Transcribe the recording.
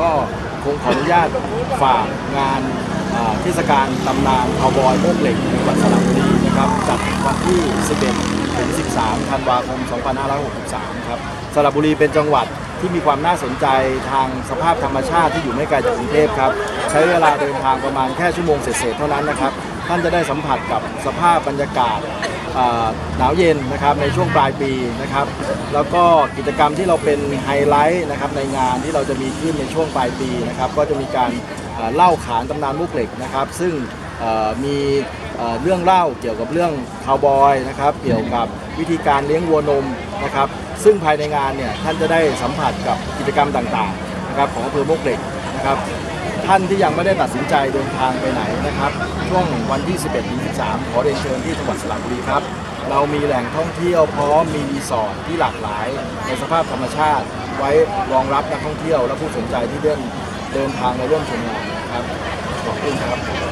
ก็คงขออนุญาตฝากงานอ่าเทศกาลตำนานคาวบอยโมกเหล็กในจังหวัดสระบุรีนะครับจัดวันที่ 11 ถึง 13 ธันวาคม 2563 ครับสระบุรีเป็นจังหวัดที่มีความน่าสนใจทางสภาพธรรมชาติที่อยู่ไม่ไกลจากกรุงเทพครับ ใช้เวลาเดินทางประมาณแค่ชั่วโมงเศษๆเท่านั้นนะครับ ท่านจะได้สัมผัสกับสภาพบรรยากาศ หนาวเย็นนะครับในช่วงปลายปีนะครับ แล้วก็กิจกรรมที่เราเป็นไฮไลท์นะครับในงานที่เราจะมีขึ้นในช่วงปลายปีนะครับ ก็จะมีการเล่าขานตำนานมุกเหล็กนะครับ ซึ่งมีเอ่อเรื่องเล่าเกี่ยวกับเรื่องคาวบอยนะครับเกี่ยวกับวิธีการเลี้ยงวัวนมนะครับ ซึ่งภายในงานเนี่ยท่านจะได้สัมผัสกับกิจกรรมต่างๆนะครับของอำเภอมุกเหล็กนะครับ ท่านที่ยังไม่ได้ตัดสินใจเดินทางไปไหนนะครับ ช่วงวันที่ 11ถึง13 ขอเรียนเชิญที่จังหวัดสระบุรีครับ เรามีแหล่งท่องเที่ยวพร้อมมีรีสอร์ทที่หลากหลาย ในสภาพธรรมชาติ ไว้รองรับนักท่องเที่ยวและผู้สนใจที่เดินเดินทางมาร่วมชมงานนะครับขอบคุณครับ